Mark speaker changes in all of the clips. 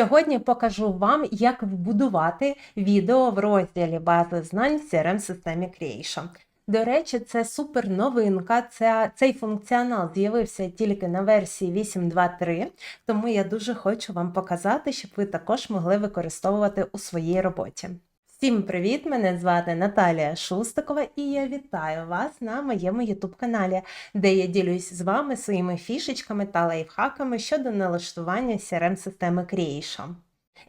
Speaker 1: Сьогодні покажу вам, як вбудувати відео в розділі бази знань в crm системі Creation. До речі, це супер новинка. Це, цей функціонал з'явився тільки на версії 8.2.3, тому я дуже хочу вам показати, щоб ви також могли використовувати у своїй роботі. Всім привіт! Мене звати Наталія Шустикова і я вітаю вас на моєму YouTube каналі, де я ділюсь з вами своїми фішечками та лайфхаками щодо налаштування crm системи Creation.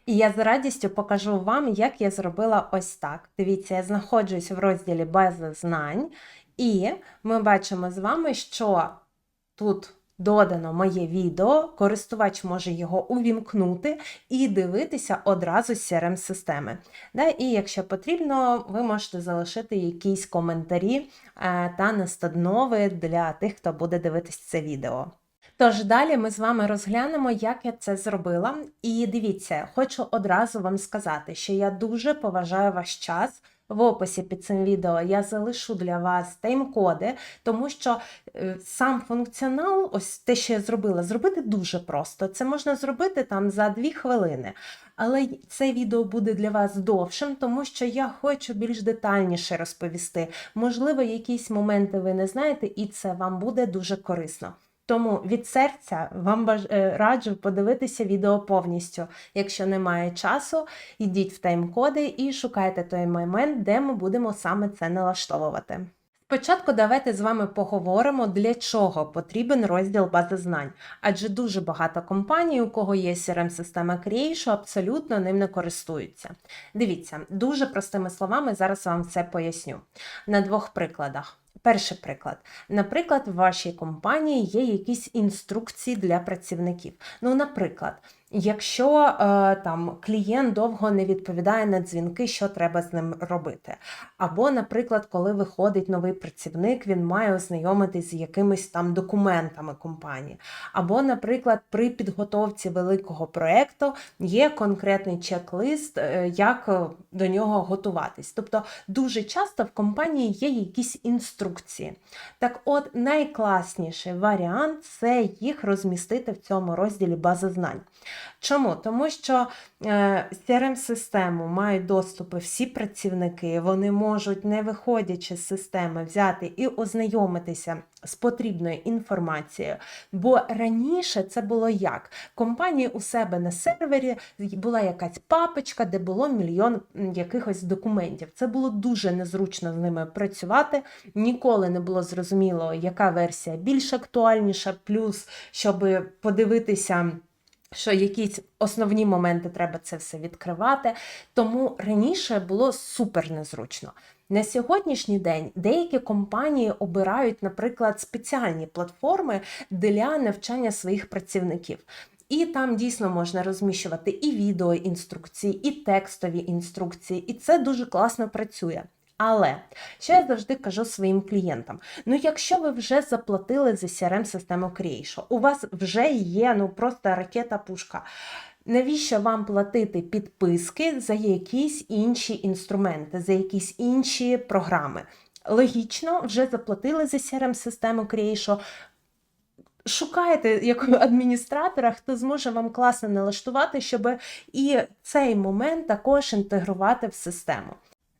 Speaker 1: І я з радістю покажу вам, як я зробила ось так. Дивіться, я знаходжусь в розділі бази знань, і ми бачимо з вами, що тут додано моє відео, користувач може його увімкнути і дивитися одразу з crm системи І якщо потрібно, ви можете залишити якісь коментарі е, та настанови для тих, хто буде дивитись це відео. Тож далі ми з вами розглянемо, як я це зробила. І дивіться, хочу одразу вам сказати, що я дуже поважаю ваш час. В описі під цим відео я залишу для вас тайм-коди, тому що е, сам функціонал, ось те, що я зробила, зробити дуже просто. Це можна зробити там за 2 хвилини. Але це відео буде для вас довшим, тому що я хочу більш детальніше розповісти. Можливо, якісь моменти ви не знаєте, і це вам буде дуже корисно. Тому від серця вам е, раджу подивитися відео повністю. Якщо немає часу, йдіть в тайм-коди і шукайте той момент, де ми будемо саме це налаштовувати. Спочатку давайте з вами поговоримо, для чого потрібен розділ бази знань, адже дуже багато компаній, у кого є CRM-система Creation, абсолютно ним не користуються. Дивіться, дуже простими словами, зараз вам це поясню на двох прикладах. Перший приклад. Наприклад, в вашій компанії є якісь інструкції для працівників. Ну, наприклад, якщо е, там клієнт довго не відповідає на дзвінки, що треба з ним робити. Або, наприклад, коли виходить новий працівник, він має ознайомитись з якимись там документами компанії. Або, наприклад, при підготовці великого проєкту є конкретний чек-лист, е, як е, до нього готуватись. Тобто, дуже часто в компанії є якісь інструкції. Так от, найкласніший варіант це їх розмістити в цьому розділі бази знань. Чому? Тому що е, CRM-систему мають доступи всі працівники, вони можуть, не виходячи з системи, взяти і ознайомитися з потрібною інформацією. Бо раніше це було як? Компанії у себе на сервері була якась папочка, де було мільйон якихось документів. Це було дуже незручно з ними працювати. Ніколи не було зрозуміло, яка версія більш актуальніша, плюс щоб подивитися що якісь основні моменти треба це все відкривати. Тому раніше було супер незручно. На сьогоднішній день деякі компанії обирають, наприклад, спеціальні платформи для навчання своїх працівників. І там дійсно можна розміщувати і відеоінструкції, і текстові інструкції, і це дуже класно працює. Але що я завжди кажу своїм клієнтам: ну, якщо ви вже заплатили за crm систему Creation, у вас вже є ну просто ракета-пушка. Навіщо вам платити підписки за якісь інші інструменти, за якісь інші програми? Логічно, вже заплатили за crm систему Creation, Шукайте якого адміністратора, хто зможе вам класно налаштувати, щоб і цей момент також інтегрувати в систему.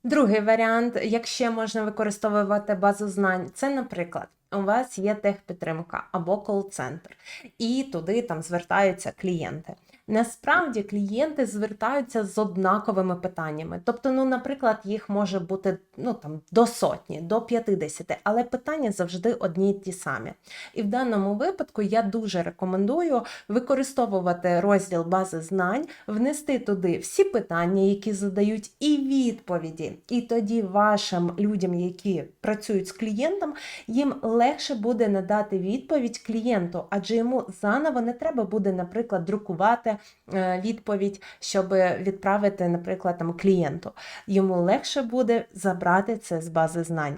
Speaker 1: Другий варіант, якщо можна використовувати базу знань, це, наприклад, у вас є техпідтримка або кол-центр, і туди там звертаються клієнти. Насправді клієнти звертаються з однаковими питаннями. Тобто, ну, наприклад, їх може бути ну, там, до сотні, до 50, але питання завжди одні й ті самі. І в даному випадку я дуже рекомендую використовувати розділ бази знань, внести туди всі питання, які задають, і відповіді. І тоді вашим людям, які працюють з клієнтом, їм легше буде надати відповідь клієнту, адже йому заново не треба буде, наприклад, друкувати. Е, відповідь, щоб відправити, наприклад, там, клієнту. Йому легше буде забрати це з бази знань.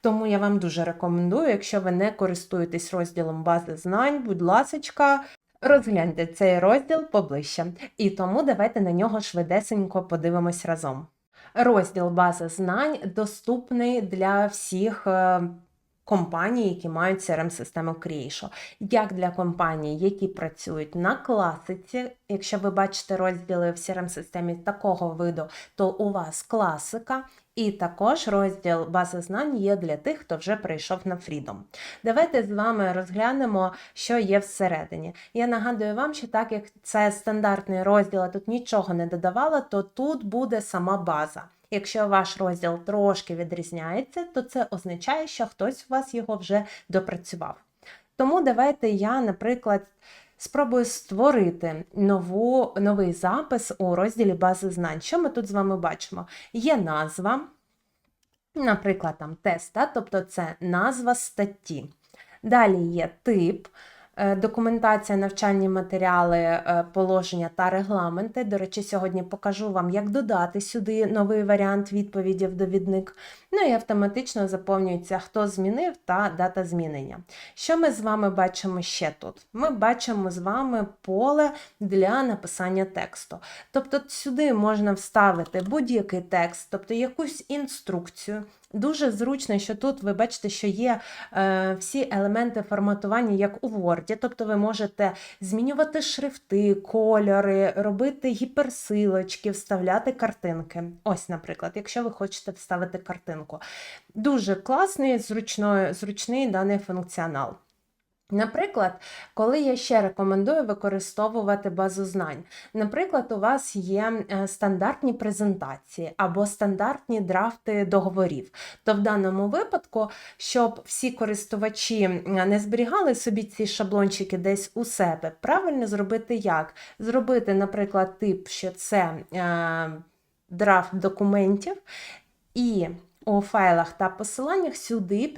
Speaker 1: Тому я вам дуже рекомендую, якщо ви не користуєтесь розділом бази знань, будь ласка, розгляньте цей розділ поближче. І тому давайте на нього швидесенько подивимось разом. Розділ бази знань доступний для всіх. Компаній, які мають CRM-систему Creation. Як для компаній, які працюють на класиці, якщо ви бачите розділи в CRM-системі такого виду, то у вас класика. І також розділ бази знань є для тих, хто вже прийшов на Freedom. Давайте з вами розглянемо, що є всередині. Я нагадую вам, що так як це стандартний розділ, а тут нічого не додавала, то тут буде сама база. Якщо ваш розділ трошки відрізняється, то це означає, що хтось у вас його вже допрацював. Тому давайте я, наприклад, спробую створити нову, новий запис у розділі бази знань. Що ми тут з вами бачимо? Є назва, наприклад, там тест, тобто це назва статті. Далі є тип, документація, навчальні матеріали, е, положення та регламенти. До речі, сьогодні покажу вам, як додати сюди новий варіант відповіді в довідник. Ну і автоматично заповнюється, хто змінив та дата змінення. Що ми з вами бачимо ще тут? Ми бачимо з вами поле для написання тексту. Тобто сюди можна вставити будь-який текст, тобто якусь інструкцію. Дуже зручно, що тут ви бачите, що є е, всі елементи форматування, як у Word, тобто ви можете змінювати шрифти, кольори, робити гіперсилочки, вставляти картинки. Ось, наприклад, якщо ви хочете вставити картинку. Дуже класний, зручно, зручний даний функціонал. Наприклад, коли я ще рекомендую використовувати базу знань. Наприклад, у вас є е, стандартні презентації або стандартні драфти договорів. То в даному випадку, щоб всі користувачі не зберігали собі ці шаблончики десь у себе, правильно зробити як? Зробити, наприклад, тип, що це е, драфт документів. І у файлах та посиланнях сюди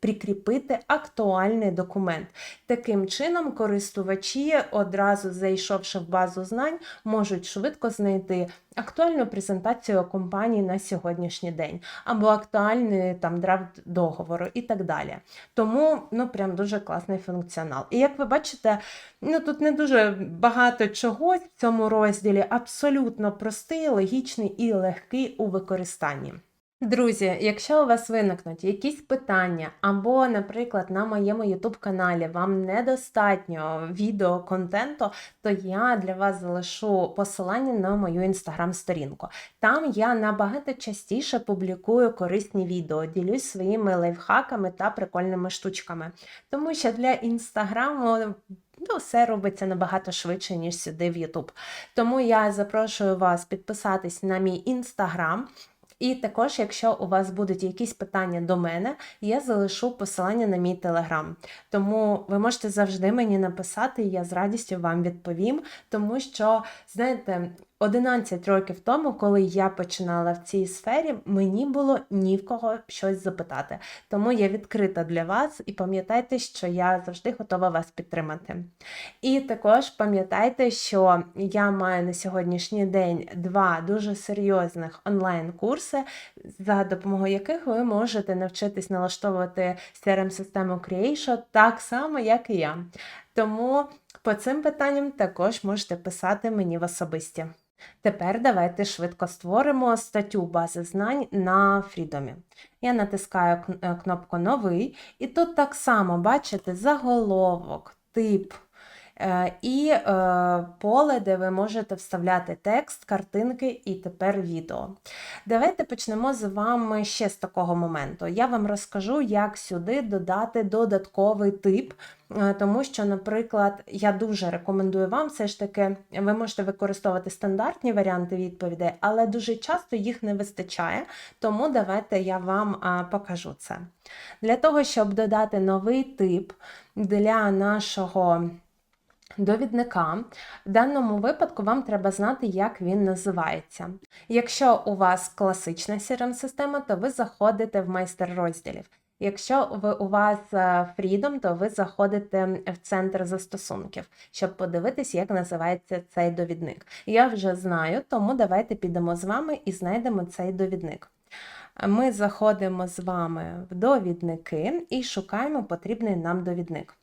Speaker 1: прикріпити актуальний документ. Таким чином, користувачі, одразу зайшовши в базу знань, можуть швидко знайти актуальну презентацію компанії на сьогоднішній день, або актуальний там драфт договору і так далі. Тому ну, прям дуже класний функціонал. І як ви бачите, ну тут не дуже багато чогось в цьому розділі, абсолютно простий, логічний і легкий у використанні. Друзі, якщо у вас виникнуть якісь питання, або, наприклад, на моєму YouTube каналі вам недостатньо відеоконтенту, то я для вас залишу посилання на мою інстаграм-сторінку. Там я набагато частіше публікую корисні відео, ділюсь своїми лайфхаками та прикольними штучками. Тому що для інстаграму. Ну, все робиться набагато швидше, ніж сюди в YouTube. Тому я запрошую вас підписатись на мій інстаграм. І також, якщо у вас будуть якісь питання до мене, я залишу посилання на мій телеграм. Тому ви можете завжди мені написати, і я з радістю вам відповім, тому що, знаєте, 11 років тому, коли я починала в цій сфері, мені було ні в кого щось запитати. Тому я відкрита для вас і пам'ятайте, що я завжди готова вас підтримати. І також пам'ятайте, що я маю на сьогоднішній день два дуже серйозних онлайн-курси, за допомогою яких ви можете навчитись налаштовувати CRM-систему Creation так само, як і я. Тому по цим питанням також можете писати мені в особисті. Тепер давайте швидко створимо статтю бази знань на Фрідомі. Я натискаю е, кнопку Новий, і тут так само бачите заголовок, тип. Е, і е, поле, де ви можете вставляти текст, картинки і тепер відео. Давайте почнемо з вами ще з такого моменту. Я вам розкажу, як сюди додати додатковий тип. Е, тому що, наприклад, я дуже рекомендую вам все ж таки, ви можете використовувати стандартні варіанти відповідей, але дуже часто їх не вистачає, тому давайте я вам покажу це. Для того, щоб додати новий тип для нашого довідника. В даному випадку вам треба знати, як він називається. Якщо у вас класична CRM-система, то ви заходите в майстер розділів. Якщо ви, у вас е, Freedom, то ви заходите в центр застосунків, щоб подивитись, як називається цей довідник. Я вже знаю, тому давайте підемо з вами і знайдемо цей довідник. Ми заходимо з вами в довідники і шукаємо потрібний нам довідник.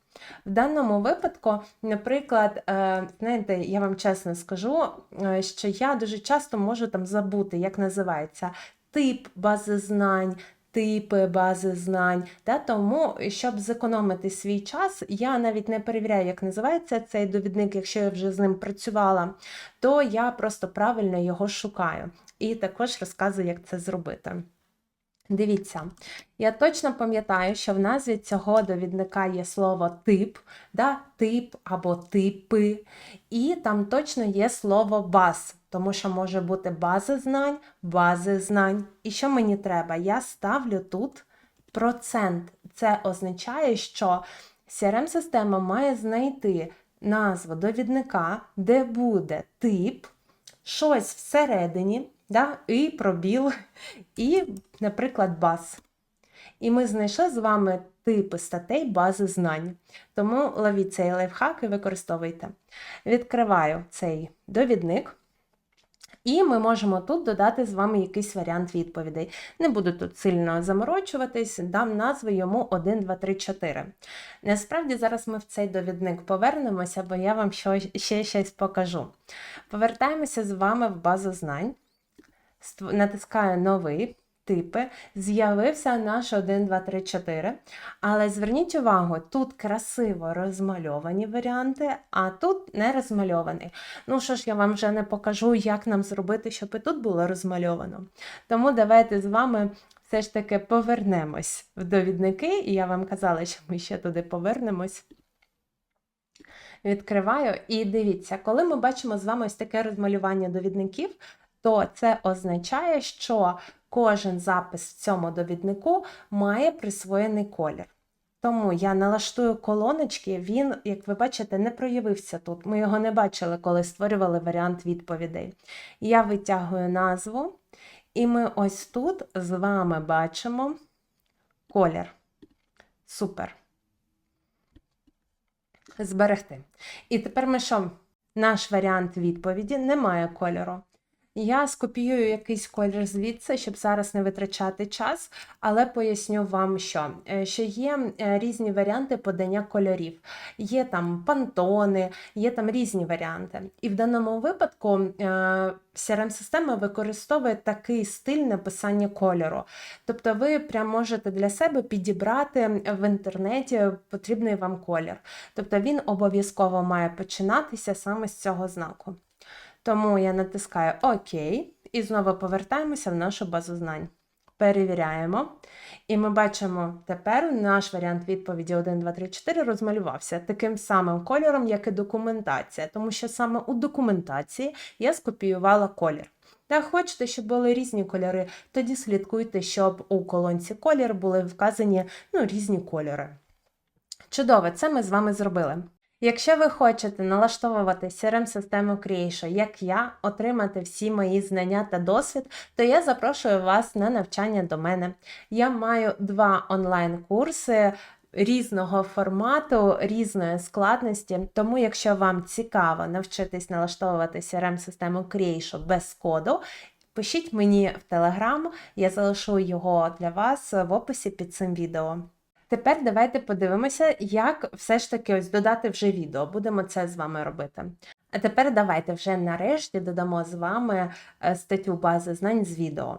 Speaker 1: В даному випадку, наприклад, е, знаєте, я вам чесно скажу, е, що я дуже часто можу там забути, як називається тип бази знань, типи бази знань. Да? Тому, щоб зекономити свій час, я навіть не перевіряю, як називається цей довідник, якщо я вже з ним працювала, то я просто правильно його шукаю. І також розказую, як це зробити. Дивіться, я точно пам'ятаю, що в назві цього довідника є слово тип, да? тип або типи, і там точно є слово баз, тому що може бути база знань, бази знань. І що мені треба? Я ставлю тут процент. Це означає, що CRM-система має знайти назву довідника, де буде тип, щось всередині, да? і пробіл, і, наприклад, баз. І ми знайшли з вами типи статей бази знань. Тому ловіть цей лайфхак і використовуйте. Відкриваю цей довідник. І ми можемо тут додати з вами якийсь варіант відповідей. Не буду тут сильно заморочуватись, дам назву йому 1, 2, 3, 4. Насправді, зараз ми в цей довідник повернемося, бо я вам ще щось покажу. Повертаємося з вами в базу знань. Натискаю новий. Типи, з'явився наш 1, 2, 3, 4. Але зверніть увагу, тут красиво розмальовані варіанти, а тут не розмальований. Ну що ж, я вам вже не покажу, як нам зробити, щоб і тут було розмальовано. Тому давайте з вами все ж таки повернемось в довідники, і я вам казала, що ми ще туди повернемось. Відкриваю і дивіться, коли ми бачимо з вами ось таке розмалювання довідників, то це означає, що кожен запис в цьому довіднику має присвоєний колір. Тому я налаштую колоночки, він, як ви бачите, не проявився тут. Ми його не бачили, коли створювали варіант відповідей. Я витягую назву, і ми ось тут з вами бачимо колір. Супер. Зберегти. І тепер ми що? Наш варіант відповіді не має кольору. Я скопіюю якийсь колір звідси, щоб зараз не витрачати час, але поясню вам, що, Е, що є е, різні варіанти подання кольорів. Є там пантони, є там різні варіанти. І в даному випадку е, CRM-система використовує такий стиль написання кольору. Тобто ви прям можете для себе підібрати в інтернеті потрібний вам колір. Тобто він обов'язково має починатися саме з цього знаку. Тому я натискаю ОК і знову повертаємося в нашу базу знань. Перевіряємо. І ми бачимо, тепер наш варіант відповіді 1, 2, 3, 4 розмалювався таким самим кольором, як і документація, тому що саме у документації я скопіювала колір. Та хочете, щоб були різні кольори, тоді слідкуйте, щоб у колонці колір були вказані ну, різні кольори. Чудово, це ми з вами зробили. Якщо ви хочете налаштовувати CRM-систему Creation, як я, отримати всі мої знання та досвід, то я запрошую вас на навчання до мене. Я маю два онлайн-курси різного формату, різної складності. Тому, якщо вам цікаво навчитись налаштовувати CRM-систему Creation без коду, пишіть мені в Telegram, я залишу його для вас в описі під цим відео. Тепер давайте подивимося, як все ж таки ось додати вже відео. Будемо це з вами робити. А тепер давайте вже нарешті додамо з вами е, статтю бази знань з відео.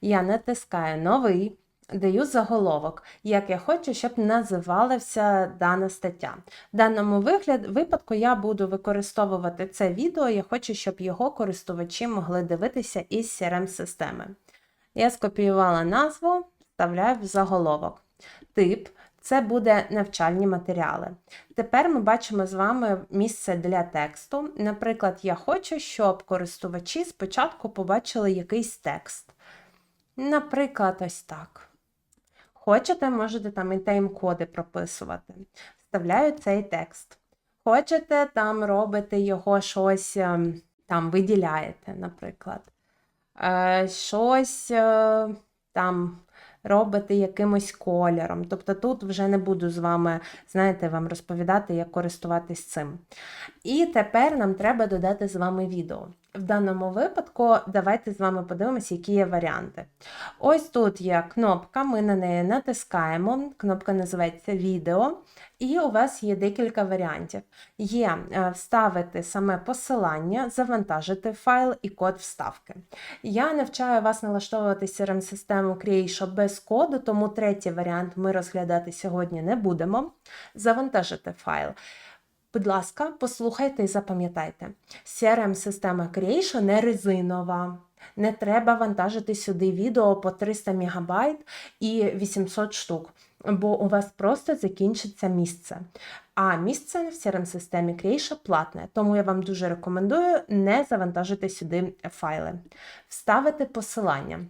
Speaker 1: Я натискаю новий, даю заголовок, як я хочу, щоб називалася дана стаття. В даному вигляд, випадку я буду використовувати це відео, я хочу, щоб його користувачі могли дивитися із CRM-системи. Я скопіювала назву, вставляю в заголовок. Тип це буде навчальні матеріали. Тепер ми бачимо з вами місце для тексту. Наприклад, я хочу, щоб користувачі спочатку побачили якийсь текст. Наприклад, ось так. Хочете, можете там і тайм-коди прописувати. Вставляю цей текст. Хочете, там робите його щось, ем, там виділяєте, наприклад. Е, Щось е, там робите якимось кольором. Тобто тут вже не буду з вами, знаєте, вам розповідати, як користуватись цим. І тепер нам треба додати з вами відео. В даному випадку давайте з вами подивимося, які є варіанти. Ось тут є кнопка, ми на неї натискаємо. Кнопка називається Відео, і у вас є декілька варіантів. Є е, вставити саме посилання, завантажити файл і код вставки. Я навчаю вас налаштовувати CRM-систему Creation без коду, тому третій варіант ми розглядати сьогодні не будемо. Завантажити файл. Будь ласка, послухайте і запам'ятайте, CRM-система Creation не резинова. Не треба вантажити сюди відео по 300 МБ і 800 штук, бо у вас просто закінчиться місце. А місце в CRM-системі Creation платне, тому я вам дуже рекомендую не завантажити сюди файли. Вставити посилання.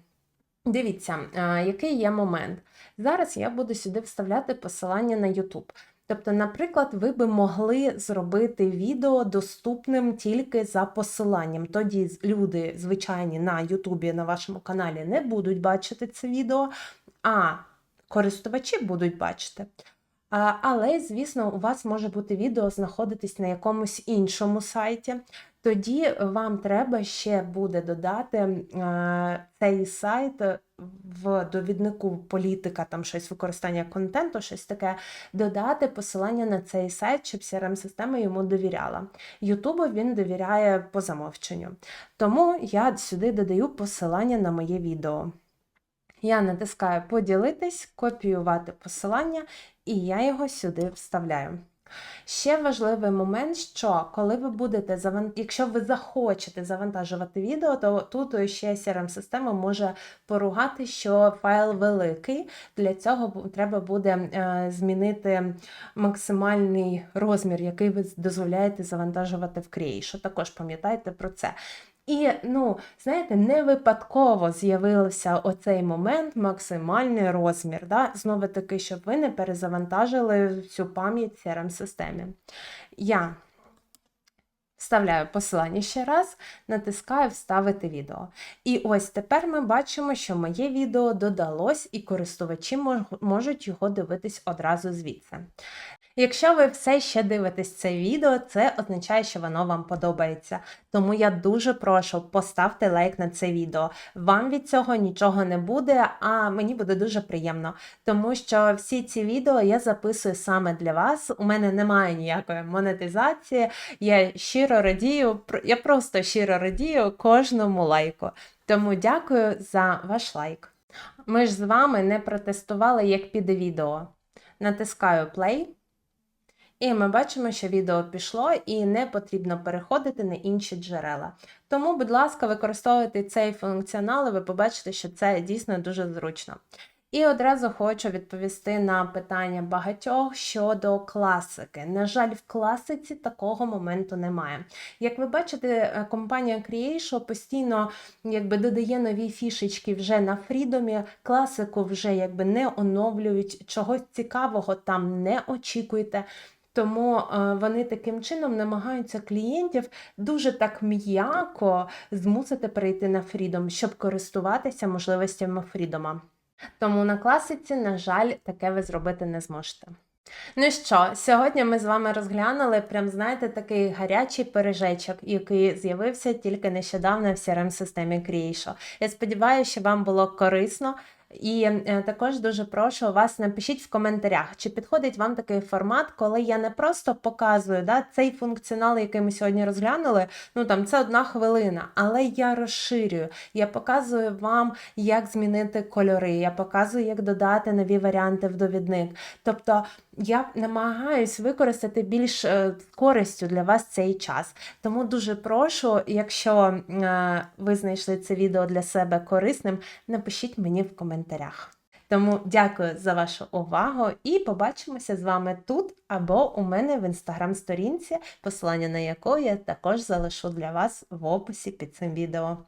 Speaker 1: Дивіться, який є момент. Зараз я буду сюди вставляти посилання на YouTube. Тобто, наприклад, ви би могли зробити відео доступним тільки за посиланням. Тоді люди, звичайні, на Ютубі на вашому каналі не будуть бачити це відео, а користувачі будуть бачити. Але, звісно, у вас може бути відео знаходитись на якомусь іншому сайті. Тоді вам треба ще буде додати цей сайт в довіднику політика, там щось використання контенту, щось таке, додати посилання на цей сайт, щоб CRM-система йому довіряла. Ютубу він довіряє по замовченню. Тому я сюди додаю посилання на моє відео. Я натискаю поділитись, копіювати посилання, і я його сюди вставляю. Ще важливий момент, що коли ви будете заван... якщо ви захочете завантажувати відео, то тут ще CRM-система може поругати, що файл великий. Для цього треба буде е, змінити максимальний розмір, який ви дозволяєте завантажувати в Creation. Також пам'ятайте про це. І, ну, знаєте, не випадково з'явився оцей момент, максимальний розмір. Да? Знову таки, щоб ви не перезавантажили всю пам'ять crm системі Я вставляю посилання ще раз, натискаю Вставити відео. І ось тепер ми бачимо, що моє відео додалось, і користувачі можуть його дивитись одразу звідси. Якщо ви все ще дивитесь це відео, це означає, що воно вам подобається. Тому я дуже прошу поставте лайк на це відео. Вам від цього нічого не буде, а мені буде дуже приємно, тому що всі ці відео я записую саме для вас. У мене немає ніякої монетизації. Я щиро радію, я просто щиро радію кожному лайку. Тому дякую за ваш лайк. Ми ж з вами не протестували, як піде відео. Натискаю play. І ми бачимо, що відео пішло і не потрібно переходити на інші джерела. Тому, будь ласка, використовуйте цей функціонал, і ви побачите, що це дійсно дуже зручно. І одразу хочу відповісти на питання багатьох щодо класики. На жаль, в класиці такого моменту немає. Як ви бачите, е, компанія Creation постійно якби, додає нові фішечки вже на фрідомі, класику вже якби не оновлюють, чогось цікавого там не очікуйте. Тому е, вони таким чином намагаються клієнтів дуже так м'яко змусити перейти на Freedom, щоб користуватися можливостями Freedom. Тому на класиці, на жаль, таке ви зробити не зможете. Ну що, сьогодні ми з вами розглянули, прям, знаєте, такий гарячий пережечок, який з'явився тільки нещодавно в crm системі Creation. Я сподіваюся, що вам було корисно. І е, також дуже прошу вас напишіть в коментарях, чи підходить вам такий формат, коли я не просто показую да, цей функціонал, який ми сьогодні розглянули. Ну там це одна хвилина, але я розширюю. Я показую вам, як змінити кольори, я показую, як додати нові варіанти в довідник. Тобто я намагаюсь використати більш е, користю для вас цей час. Тому дуже прошу, якщо е, ви знайшли це відео для себе корисним, напишіть мені в коментарях. Тому дякую за вашу увагу і побачимося з вами тут або у мене в інстаграм-сторінці, посилання на яку я також залишу для вас в описі під цим відео.